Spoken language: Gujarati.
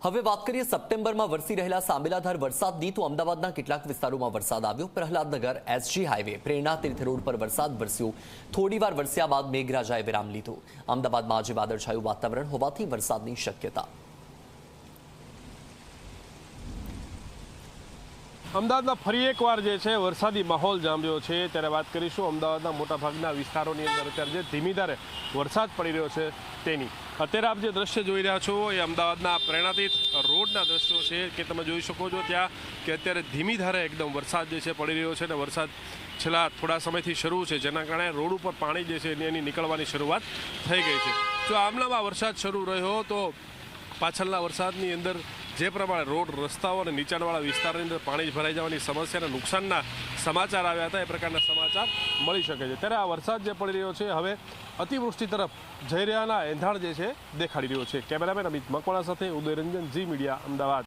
હવે વાત કરીએ સપ્ટેમ્બરમાં વરસી રહેલા સાંબેલાધાર વરસાદની, તો અમદાવાદના કેટલાક વિસ્તારોમાં વરસાદ આવ્યો. પ્રહલાદનગર એસજી હાઈવે પ્રેરણા તીર્થ રોડ પર વરસાદ વરસ્યો. થોડીવાર વરસ્યા બાદ મેઘરાજાએ વિરામ લીધો. અમદાવાદમાં આજે વાદળછાયું વાતાવરણ હોવાથી વરસાદની શક્યતા અમદાવાદમાં ફરી એકવાર જે છે વરસાદી માહોલ જામ્યો છે. ત્યારે વાત કરીશું અમદાવાદના મોટાભાગના વિસ્તારોની અંદર. અત્યારે જે ધીમી ધારે વરસાદ પડી રહ્યો છે તેની. અત્યારે આપ જે દ્રશ્ય જોઈ રહ્યા છો એ અમદાવાદના પ્રેરણાતીત રોડના દ્રશ્યો છે કે તમે જોઈ શકો છો ત્યાં કે અત્યારે ધીમી ધારે એકદમ વરસાદ જે છે પડી રહ્યો છે અને વરસાદ છેલ્લા થોડા સમયથી શરૂ છે, જેના કારણે રોડ ઉપર પાણી જે છે એની એની નીકળવાની શરૂઆત થઈ ગઈ છે. જો આમલામાં વરસાદ શરૂ રહ્યો તો પાછળના વરસાદની અંદર જે પ્રમાણે રોડ, રસ્તાઓ અને નીચાણવાળા વિસ્તારની અંદર પાણી ભરાઈ જવાની સમસ્યાના નુકસાનના સમાચાર આવ્યા હતા, એ પ્રકારના સમાચાર મળી શકે છે. ત્યારે આ વરસાદ જે પડી રહ્યો છે, હવે અતિવૃષ્ટિ તરફ જઈ રહ્યાના એંધાણ જે છે, દેખાડી રહ્યો છે. કેમેરામેન અમિત મકવાણા સાથે ઉદયરંજન જી મીડિયા, અમદાવાદ.